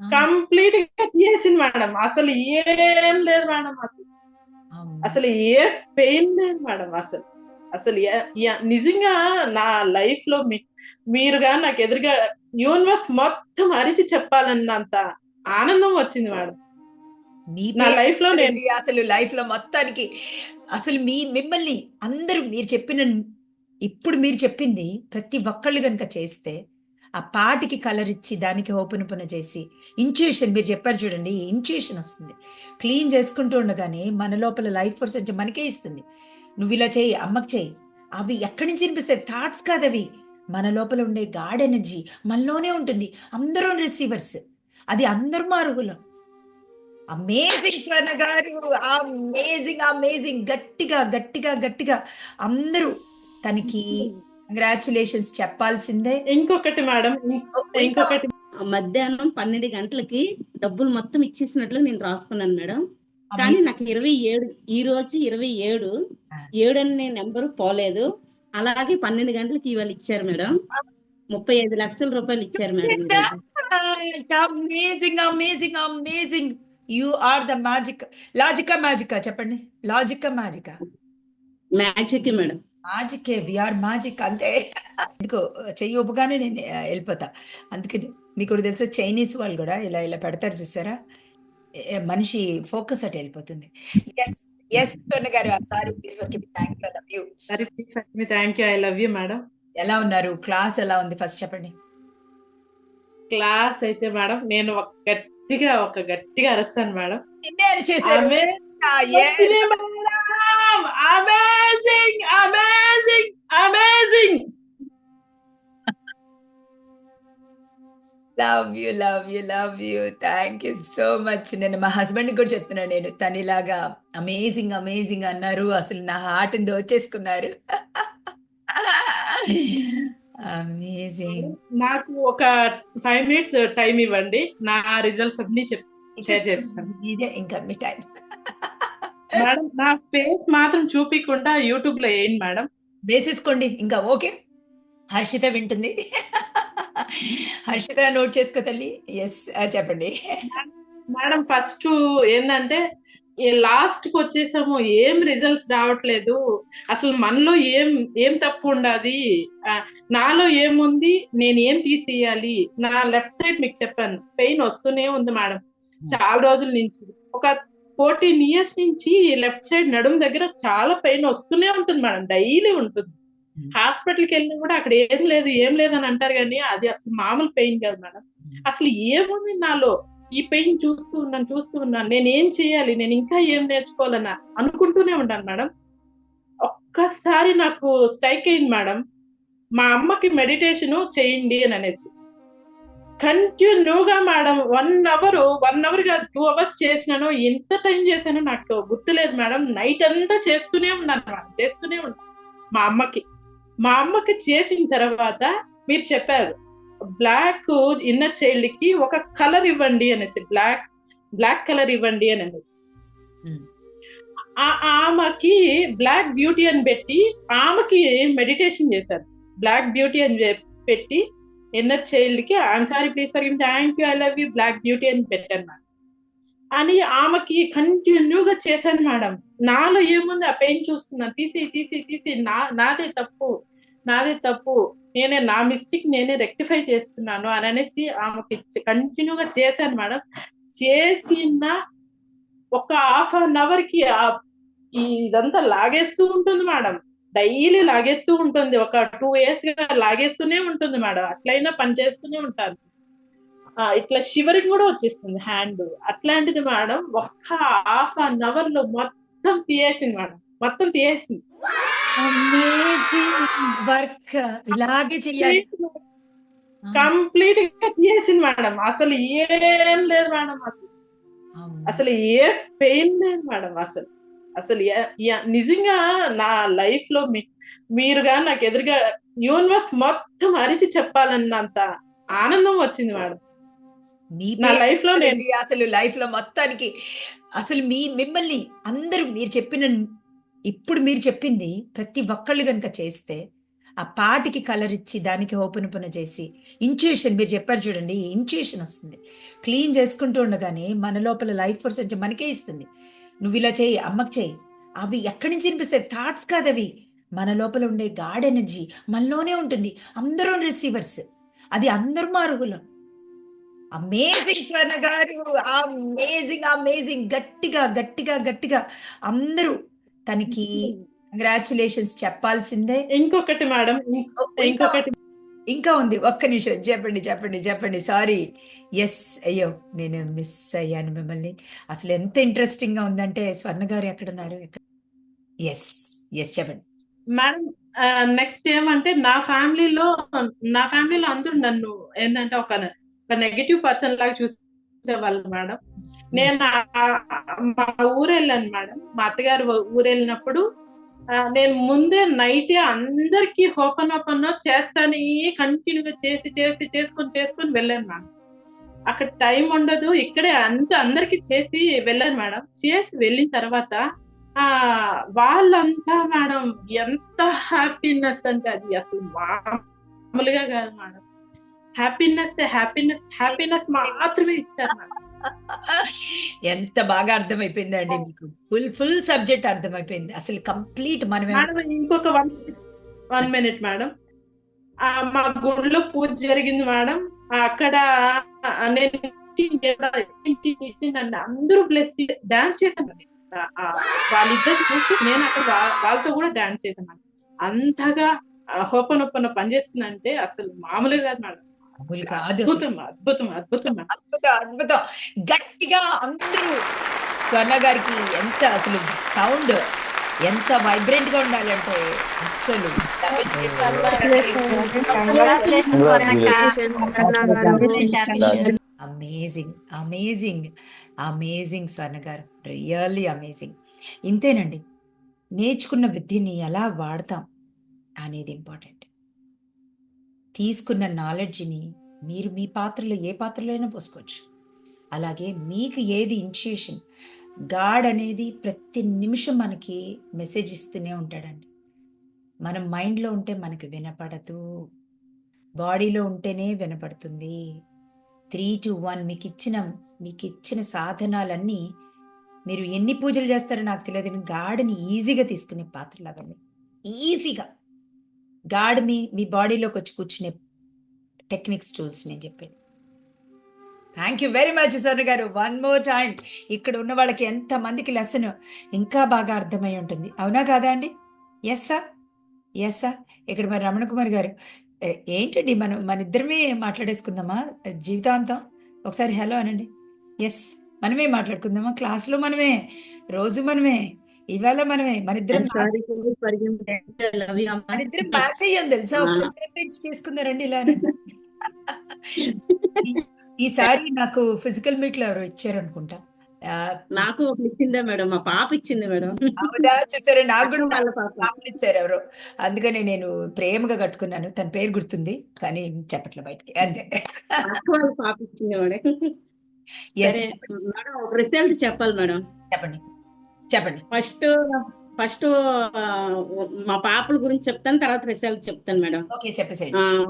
కంప్లీట్గా తీసేసింది మేడం. అసలు ఏం లేదు మేడం అసలు! అసలు ఏ పెయిన్ లేదు మేడం అసలు. అసలు నిజంగా నా లైఫ్లో మీరుగా నాకు ఎదురుగా యూనివర్స్ మొత్తం అరిచి చెప్పాలన్నంత ఆనందం వచ్చింది మేడం. నా లైఫ్లో నేను అసలు లైఫ్లో మొత్తానికి. అసలు మీ మిమ్మల్ని అందరూ మీరు చెప్పిన ఇప్పుడు మీరు చెప్పింది ప్రతి ఒక్కళ్ళు కనుక చేస్తే ఆ పాటికి కలర్ ఇచ్చి దానికి ఓపెన్ చేసి ఇంట్యూషన్ మీరు చెప్పారు చూడండి ఇంట్యూషన్ వస్తుంది. క్లీన్ చేసుకుంటూ ఉండగానే మన లోపల లైఫ్ ఫోర్స్ అంటే మనకే ఇస్తుంది. నువ్వు ఇలా చేయి అమ్మకి చేయి. అవి ఎక్కడి నుంచి వినిపిస్తాయి? థాట్స్ కాదు అవి. మన లోపల ఉండే గాడ్ ఎనర్జీ మనలోనే ఉంటుంది. అందరూ రిసీవర్స్ అది అందరూ మారుగులం. అమేజింగ్ స్వర్ణ గారు. అమేజింగ్ అమేజింగ్ గట్టిగా గట్టిగా గట్టిగా అందరూ తనకి కంగ్రాచులేషన్స్ చెప్పాల్సిందే. ఇంకొకటి మేడం ఇంకొకటి. మధ్యాహ్నం పన్నెండు గంటలకి డబ్బులు మొత్తం ఇచ్చేసినట్లు నేను రాసుకున్నాను మేడం. కానీ నాకు ఇరవై ఏడు ఈ రోజు ఇరవై ఏడు. ఏడు అనే నెంబర్ పోలేదు. అలాగే పన్నెండు గంటలకి ఇవాళ ఇచ్చారు మేడం. ముప్పై ఐదు లక్షల రూపాయలు ఇచ్చారు madam. Amazing amazing amazing you are the magic లాజికా మ్యాజికా చెప్పండి. లాజికా మ్యాజికా మ్యాజిక్ మేడం. మ్యాజికే విఆర్ మ్యాజిక్ అంతే. ఎందుకో చెయ్యి ఊపగానే నేను వెళ్ళిపోతా. అందుకని మీకు కూడా తెలుసా చైనీస్ వాళ్ళు కూడా ఇలా ఇలా పెడతారు చూసారా? మనిషి ఫోకస్ అటు వెళ్ళిపోతుంది. ఎస్ ఎస్ సోన గారు sorry please for giving thank you love you సరే please thank you I love you madam ఎలా ఉన్నారు? క్లాస్ ఎలా ఉంది? ఫస్ట్ చెప్పండి. క్లాస్ అయితే మేడం నేను ఒక గట్టిగా ఒక గట్టిగా అరుస్తాను మేడం ఆమె amazing amazing amazing love you love you love you thank you so much నేను మా హస్బెండ్ కూడా చెప్తున్నాను నేను. తను ఇలాగా అమేజింగ్ అమేజింగ్ అన్నారు. అసలు నా హార్ట్ దోచేసుకున్నారు. అమేజింగ్ నాకు ఒక ఫైవ్ మినిట్స్ టైం ఇవ్వండి. నా రిజల్ట్స్ అన్ని చెప్ షేర్ చేస్తాను. ఇదే ఇంకా మీ టైం మేడం నా ఫేస్ మాత్రం చూపించకుండా యూట్యూబ్లో వేయండి మేడం. వేసేసుకోండి. ఇంకా ఓకే. హర్షిత వింటుంది. హర్షిత నోట్ చేసుకో తల్లి. ఎస్ చెప్పండి. మేడం ఫస్ట్ ఏంటంటే లాస్ట్కి వచ్చేసాము. ఏం రిజల్ట్స్ రావట్లేదు. అసలు మనలో ఏం ఏం తప్పు ఉండదు? నాలో ఏముంది? నేను ఏం తీసేయాలి? నా లెఫ్ట్ సైడ్ మీకు చెప్పాను. పెయిన్ వస్తూనే ఉంది మేడం. చాలా రోజుల నుంచి. ఒక ఫోర్టీన్ ఇయర్స్ నుంచి లెఫ్ట్ సైడ్ నడుము దగ్గర చాలా పెయిన్ వస్తూనే ఉంటుంది మేడం డైలీ ఉంటుంది. హాస్పిటల్కి వెళ్ళినా కూడా అక్కడ ఏం లేదు ఏం లేదు అని అంటారు కానీ అది అసలు మామూలు పెయిన్ కాదు మేడం. అసలు ఏముంది నాలో? ఈ పెయిన్ చూస్తూ ఉన్నాను చూస్తూ ఉన్నాను. నేను ఏం చేయాలి? నేను ఇంకా ఏం నేర్చుకోవాలని అనుకుంటూనే ఉంటాను మేడం. ఒక్కసారి నాకు స్ట్రైక్ అయింది మేడం. మా అమ్మకి మెడిటేషన్ చేయండి అని అనేసి. కంటిన్యూగా madam one hour one hour కాదు టూ అవర్స్ చేసినాను. ఎంత టైం చేశానో నాకు గుర్తులేదు మేడం నైట్ అంతా చేస్తూనే ఉన్నాను మేడం చేస్తూనే ఉన్నాను మా అమ్మకి. మా అమ్మకి చేసిన తర్వాత మీరు చెప్పారు బ్లాక్ ఇన్నర్ చైల్డ్కి ఒక కలర్ ఇవ్వండి అనేసి. బ్లాక్ బ్లాక్ కలర్ ఇవ్వండి అని అనేసి. ఆ- ఆమెకి బ్లాక్ బ్యూటీ అని పెట్టి ఆమెకి మెడిటేషన్ చేశారు. బ్లాక్ బ్యూటీ అని పెట్టి inner చైల్డ్కి I'm sorry please for thank you I love you black beauty అని పెట్టాను మేడం. అని ఆమెకి కంటిన్యూగా చేశాను మేడం. నాలో ఏముంది? ఆ పెయిన్ చూస్తున్నా. తీసి తీసి తీసి నా నాదే తప్పు. నాదే తప్పు. నేనే నా మిస్టేక్ నేనే రెక్టిఫై చేస్తున్నాను అని అనేసి ఆమెకి కంటిన్యూగా చేశాను మేడం. చేసిన ఒక హాఫ్ అన్ అవర్కి ఇదంతా లాగేస్తూ ఉంటుంది మేడం. డైలీ లాగేస్తూ ఉంటుంది. ఒక టూ ఇయర్స్గా లాగేస్తూనే ఉంటుంది మేడం. అట్లయినా పని చేస్తూనే ఉంటాను. ఇట్లా షివరింగ్ కూడా వచ్చేస్తుంది హ్యాండ్. అట్లాంటిది మేడం ఒక్క హాఫ్ అన్ అవర్లో మొత్తం తీయేసింది మేడం. మొత్తం తీయేసింది. వర్క్. ఇలాగే కంప్లీట్గా తీయేసింది మేడం. అసలు ఏం లేదు మేడం అసలు. అసలు ఏ పెయిన్ లేదు మేడం అసలు. అసలు నిజంగా నా లైఫ్లో మీరుగా నాకు ఎదురుగా యూనివర్స్ మొత్తం అరిచి చెప్పాలన్నంత ఆనందం వచ్చింది మేడం. నా లైఫ్లో నేను అసలు లైఫ్లో మొత్తానికి అసలు మీ మిమ్మల్ని అందరూ మీరు చెప్పిన ఇప్పుడు మీరు చెప్పింది ప్రతి ఒక్కళ్ళు కనుక చేస్తే ఆ పాటికి కలర్ ఇచ్చి దానికి ఓపెన్ చేసి ఇంట్యూషన్ మీరు చెప్పారు చూడండి ఇంట్యూషన్ వస్తుంది. క్లీన్ చేసుకుంటూ ఉండగానే మన లోపల లైఫ్ ఫోర్స్ అంటే మనకే ఇస్తుంది. నువ్వు ఇలా చేయి అమ్మకి చేయి. అవి ఎక్కడి నుంచి వినిపిస్తాయి? థాట్స్ కాదు అవి. మన లోపల ఉండే గాడ్ ఎనర్జీ మనలోనే ఉంటుంది. అందరూ రిసీవర్స్ అది అందరు మారుగులం. అమేజింగ్ స్వర్ణ గారు అమేజింగ్ అమేజింగ్ గట్టిగా గట్టిగా గట్టిగా అందరూ తనకి కంగ్రాచులేషన్స్ చెప్పాల్సిందే. ఇంకొకటి మేడం ఇంకొకటి ఇంకా ఉంది. ఒక్క నిమిషం. చెప్పండి చెప్పండి చెప్పండి. సారీ ఎస్ అయ్యో నేను మిస్ అయ్యాను మిమ్మల్ని. అసలు ఎంత ఇంట్రెస్టింగ్గా ఉందంటే స్వర్ణ గారు ఎక్కడున్నారు? ఎక్కడ? ఎస్ ఎస్ చెప్పండి. మేడం నెక్స్ట్ ఏమంటే నా ఫ్యామిలీలో నా ఫ్యామిలీలో అందరూ నన్ను ఏంటంటే ఒక నెగటివ్ పర్సన్ లాగా చూసేవాళ్ళు మేడం. నేను ఆ- ఆ- మా ఊరు వెళ్ళాను మేడం. మా అత్తగారు ఊరు వెళ్ళినప్పుడు నేను ముందే నైట్ అందరికి ఓపెన్ ఓపెన్ చేస్తానే కంటిన్యూగా చేసి చేసి చేసుకొని చేసుకొని వెళ్ళాను మేడం. అక్కడ టైం ఉండదు ఇక్కడే అంత అందరికి చేసి వెళ్ళాను మేడం. చేసి వెళ్ళిన తర్వాత ఆ వాళ్ళంతా మేడం ఎంత హ్యాపీనెస్ అంటే అది అసలు మామూలుగా కాదు మేడం. హ్యాపీనెస్ హ్యాపీనెస్ హ్యాపీనెస్ మాత్రమే ఇచ్చారు మేడం. ఎంత బాగా అర్థమైపోయిందండి మీకు. ఫుల్ ఫుల్ సబ్జెక్ట్ అర్థమైపోయింది. అసలు కంప్లీట్ మనమే. ఇంకొక వన్ వన్ మినిట్ మేడం. ఆ, మా గుడిలో పూజ జరిగింది మేడం. అక్కడ నేను ఇచ్చిందండి అందరూ బ్లెస్ డాన్స్ చేశాను వాళ్ళిద్దరు చూసి నేను అక్కడ వాళ్ళతో కూడా డాన్స్ చేశాను. అంతగా హోపనొప్పన పనిచేస్తుందంటే అసలు మామూలుగా కాదు మేడం. అద్భుతం అద్భుతం అద్భుతం అద్భుతం. అద్భుతం గట్టిగా అందరూ స్వర్ణ గారికి ఎంత అసలు సౌండ్ ఎంత వైబ్రెంట్గా ఉండాలంటే అస్సలు అమేజింగ్ అమేజింగ్ అమేజింగ్ స్వర్ణ గారు. Really amazing. ఇంతేనండి. నేర్చుకున్న విద్యని ఎలా వాడతాం అనేది ఇంపార్టెంట్. తీసుకున్న నాలెడ్జ్ని మీరు మీ పాత్రలో ఏ పాత్రలో అయినా పోసుకోవచ్చు. అలాగే మీకు ఏది ఇన్స్టిట్యూషన్ గాడ్ అనేది ప్రతి నిమిషం మనకి మెసేజ్ ఇస్తూనే ఉంటాడండి. మనం మైండ్లో ఉంటే మనకి వినపడదు. బాడీలో ఉంటేనే వినపడుతుంది. త్రీ టు వన్ మీకు ఇచ్చిన మీకు ఇచ్చిన సాధనాలన్నీ మీరు ఎన్ని పూజలు చేస్తారో నాకు తెలియదు గాడిని ఈజీగా తీసుకునే పాత్రలు అవన్నీ ఈజీగా గాడ్ మీ మీ బాడీలోకి వచ్చి కూర్చునే టెక్నిక్స్ టూల్స్ నేను చెప్పేది. Thank you very much sir గారు. వన్ మోర్ టైం ఇక్కడ ఉన్న వాళ్ళకి ఎంత మందికి లెసన్ ఇంకా బాగా అర్థమై ఉంటుంది. అవునా కాదా అండి? ఎస్ సార్ ఎస్ సార్ ఇక్కడ మరి రమణ కుమార్ గారు ఏంటండి మనం మన ఇద్దరమే మాట్లాడేసుకుందామా? జీవితాంతం? ఒకసారి హలో అనండి. ఎస్ మనమే మాట్లాడుకుందామా? క్లాస్లో మనమే? రోజు మనమే? ఇవాళ మనమే మన ఇద్దరం మన ఇద్దరం మ్యాచ్ అయ్యాం తెలుసా? చేసుకున్నారండి ఇలా ఈసారి నాకు ఫిజికల్ మీట్లో ఎవరో ఇచ్చారు అనుకుంటా నాకు ఇచ్చిందే మేడం మా పాప ఇచ్చింది మేడం. అవునా? చూసారా? నాకు కూడా వాళ్ళ ఇచ్చారు ఎవరో. అందుకని నేను ప్రేమగా కట్టుకున్నాను. తన పేరు గుర్తుంది కానీ చెప్పట్లే బయటికి. అంతే. వాళ్ళ పాప ఇచ్చింది మేడం. ఒక రిజల్ట్ చెప్పాలి మేడం. చెప్పండి. చెప్పండి. ఫస్ట్ ఫస్ట్ మా పాపల గురించి చెప్తాను తర్వాత రిజల్ట్ చెప్తాను మేడం. ఓకే చెప్పేసేయండి. ఆ,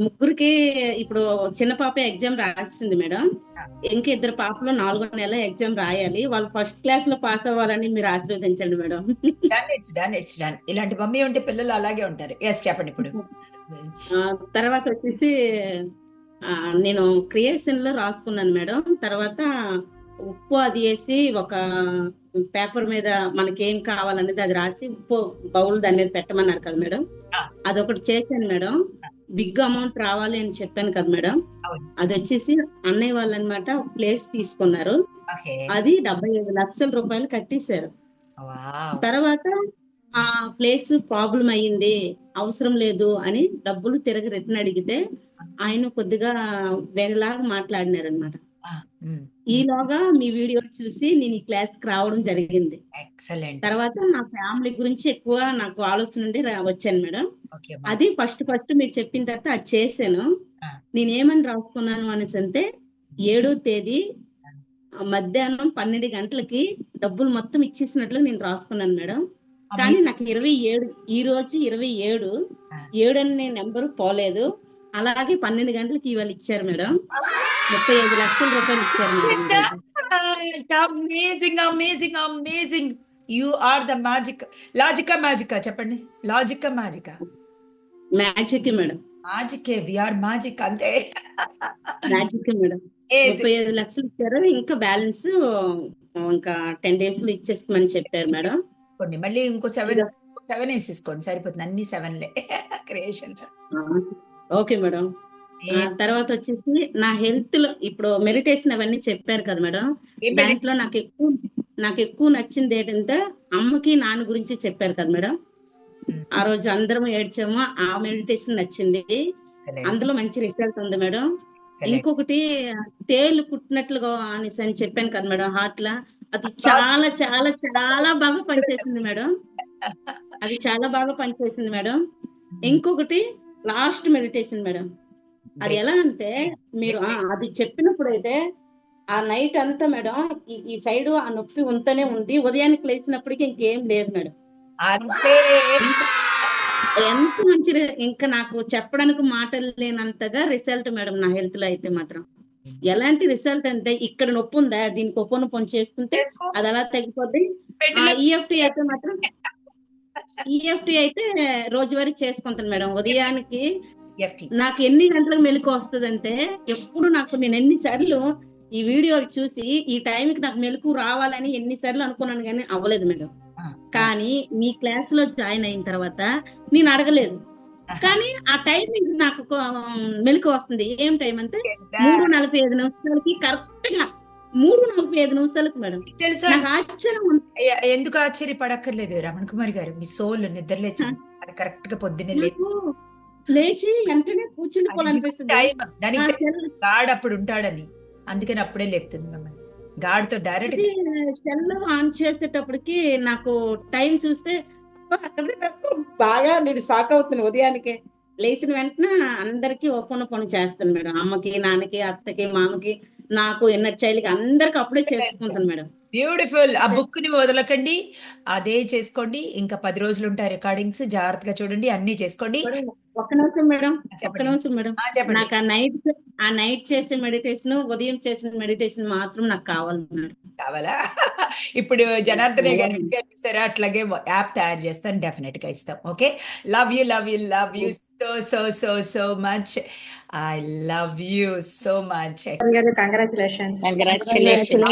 ముగ్గురికి ఇప్పుడు చిన్న పాప ఎగ్జామ్ రాసింది మేడం. ఇంకా ఇద్దరు పాపలు నాలుగో నెల ఎగ్జామ్ రాయాలి. వాళ్ళు ఫస్ట్ క్లాస్లో పాస్ అవ్వాలని మీరు ఆశీర్వదించండి madam. Done it's done it's done ఇలాంటి మమ్మీ ఉంటే పిల్లలు అలాగే ఉంటారు. ఎస్ చెప్పండి ఇప్పుడు. తర్వాత వచ్చేసి నేను క్రియేషన్లో రాసుకున్నాను మేడం. తర్వాత ఉప్పు అది వేసి ఒక పేపర్ మీద మనకి ఏం కావాలనేది అది రాసి ఉప్పు బౌల్ దాని మీద పెట్టమన్నారు కదా మేడం. అదొకటి చేశాను మేడం. బిగ్ అమౌంట్ రావాలి అని చెప్పాను కదా మేడం. అది వచ్చేసి అన్నయ్య వాళ్ళు అనమాట ప్లేస్ తీసుకున్నారు. అది డెబ్బై ఐదు లక్షల రూపాయలు కట్టేశారు. తర్వాత ఆ ప్లేస్ ప్రాబ్లం అయ్యింది అవసరం లేదు అని డబ్బులు తిరిగి రిటర్న్ అడిగితే ఆయన కొద్దిగా వేరేలాగా మాట్లాడినారు అనమాట ఈలోగా మీ వీడియో చూసి నేను ఈ క్లాస్కి రావడం జరిగింది. ఎక్సలెంట్. తర్వాత నా ఫ్యామిలీ గురించి ఎక్కువ నాకు ఆలోచన నుండి వచ్చాను మేడం. అది ఫస్ట్ ఫస్ట్ మీరు చెప్పిన తర్వాత అది చేశాను. నేను ఏమని రాసుకున్నాను అనేసి అంటే ఏడో తేదీ మధ్యాహ్నం పన్నెండు గంటలకి డబ్బులు మొత్తం ఇచ్చేసినట్లు నేను రాసుకున్నాను మేడం. కానీ నాకు ఇరవై ఏడు ఈ రోజు ఇరవై ఏడు. ఏడు అనే నెంబర్ పోలేదు. అలాగే పన్నెండు గంటలకి ఇవాళ ఇచ్చారు మేడం. ముప్పై ఐదు లక్షల రూపాయలు ఇచ్చారు. Amazing amazing amazing you are the magic లాజికా మ్యాజికా చెప్పండి. లాజికా మ్యాజికా మ్యాజిక్ మేడం. మ్యాజికే విఆర్ మ్యాజిక్ అంతే. Magic madam. ముప్పై ఐదు లక్షలు ఇచ్చారు. ఇంకా బ్యాలెన్స్ ఇంకా టెన్ డేస్లో ఇచ్చేస్తామని చెప్పారు మేడం. కొన్ని మళ్ళీ ఇంకో సెవెన్ సెవెన్ వేసేసుకోండి. సరిపోతుంది. అన్ని సెవెన్లే క్రియేషన్ ఓకే మేడం. తర్వాత వచ్చేసి నా హెల్త్లో ఇప్పుడు మెడిటేషన్ అవన్నీ చెప్పారు కదా మేడం. దాంట్లో నాకు ఎక్కువ నాకు ఎక్కువ నచ్చింది ఏంటంటే అమ్మకి నాన్న గురించి చెప్పారు కదా మేడం. ఆ రోజు అందరం ఏడ్చాము ఆ మెడిటేషన్ నచ్చింది. అందులో మంచి రిజల్ట్ ఉంది మేడం. ఇంకొకటి తేలు కుట్టినట్లుగా అనేసి అని చెప్పాను కదా మేడం హార్ట్ లా. అది చాలా చాలా చాలా బాగా పనిచేసింది మేడం. అది చాలా బాగా పనిచేసింది మేడం. ఇంకొకటి లాస్ట్ మెడిటేషన్ మేడం. అది ఎలా అంటే మీరు అది చెప్పినప్పుడు అయితే ఆ నైట్ అంతా మేడం ఈ- సైడ్ ఆ నొప్పి ఉంటనే ఉంది. ఉదయానికి లేచినప్పటికీ ఇంకేం లేదు మేడం. ఎంత మంచి ఇంకా నాకు చెప్పడానికి మాటలు లేనంతగా రిజల్ట్ మేడం నా హెల్త్లో అయితే మాత్రం. ఎలాంటి రిజల్ట్ అంటే ఇక్కడ నొప్పి ఉందా? దీనికి ఒప్పను పని చేసుకుంటే అది అలా తగ్గిపోద్ది ఈఎఫ్టీ అయితే మాత్రం ఈఎఫ్టీ అయితే రోజువారీ చేసుకుంటాను మేడం. ఉదయానికి ఎఫ్టీ నాకు ఎన్ని గంటలకు మెలకు వస్తుందంటే ఎప్పుడు నాకు నేను ఎన్నిసార్లు ఈ వీడియో చూసి ఈ టైంకి నాకు మెలకు రావాలని ఎన్నిసార్లు అనుకున్నాను కానీ అవ్వలేదు మేడం. కానీ మీ క్లాస్లో జాయిన్ అయిన తర్వాత నేను అడగలేదు. కానీ ఆ టైమింగ్ నాకు మెలకు వస్తుంది. ఏం టైం అంటే మూడు నలభై ఐదు నిమిషాలకి కరెక్ట్గా మూడు నలభై ఐదు నిమిషాలకు మేడం. తెలుసా? ఆశ్చర్యం ఎందుకు ఆశ్చర్యపడక్కర్లేదు? రమణ కుమార్ గారు మీ సోల్ నిద్ర లేచింది అది కరెక్ట్గా పొద్దున్నే లే నాకు లేచి వెంటనే కూర్చుని పోవాలనిపిస్తుంది. టైం దానికి గాడ్ అప్పుడు ఉంటాడని. అందుకని అప్పుడే లేపుతుంది మిమ్మల్ని. గాడితో డైరెక్ట్ సెల్ ఆన్ చేసేటప్పటికి నాకు టైం చూస్తే బాగా నేను షాక్ అవుతున్నాను ఉదయానికే. లేచిన వెంటనే అందరికి ఓపెన్ పని చేస్తాను మేడం. అమ్మకి నాన్నకి అత్తకి మామకి. నాకు ఎన్నర్ చైల్డ్కి అందరికి అప్పుడే చేసుకుంటాను మేడం. బ్యూటిఫుల్ ఆ బుక్ని వదలకండి. అదే చేసుకోండి. ఇంకా పది రోజులు ఉంటాయి రికార్డింగ్స్. జాగ్రత్తగా చూడండి. అన్ని చేసుకోండి. ఒక్క నిమిషం మేడం ఒక్క నిమిషం మేడం. నాకు ఆ నైట్ ఆ నైట్ చేసే మెడిటేషన్ ఉదయం చేసిన మెడిటేషన్ మాత్రం నాకు కావాలి మేడం. కావాలా? ఇప్పుడు జనార్దనే గారు చూసారా అట్లాగే యాప్ తయారు చేస్తాను. డెఫినెట్గా ఇస్తాం. Okay love you love you love you so so so so much I love you so much congratulations. Congratulations.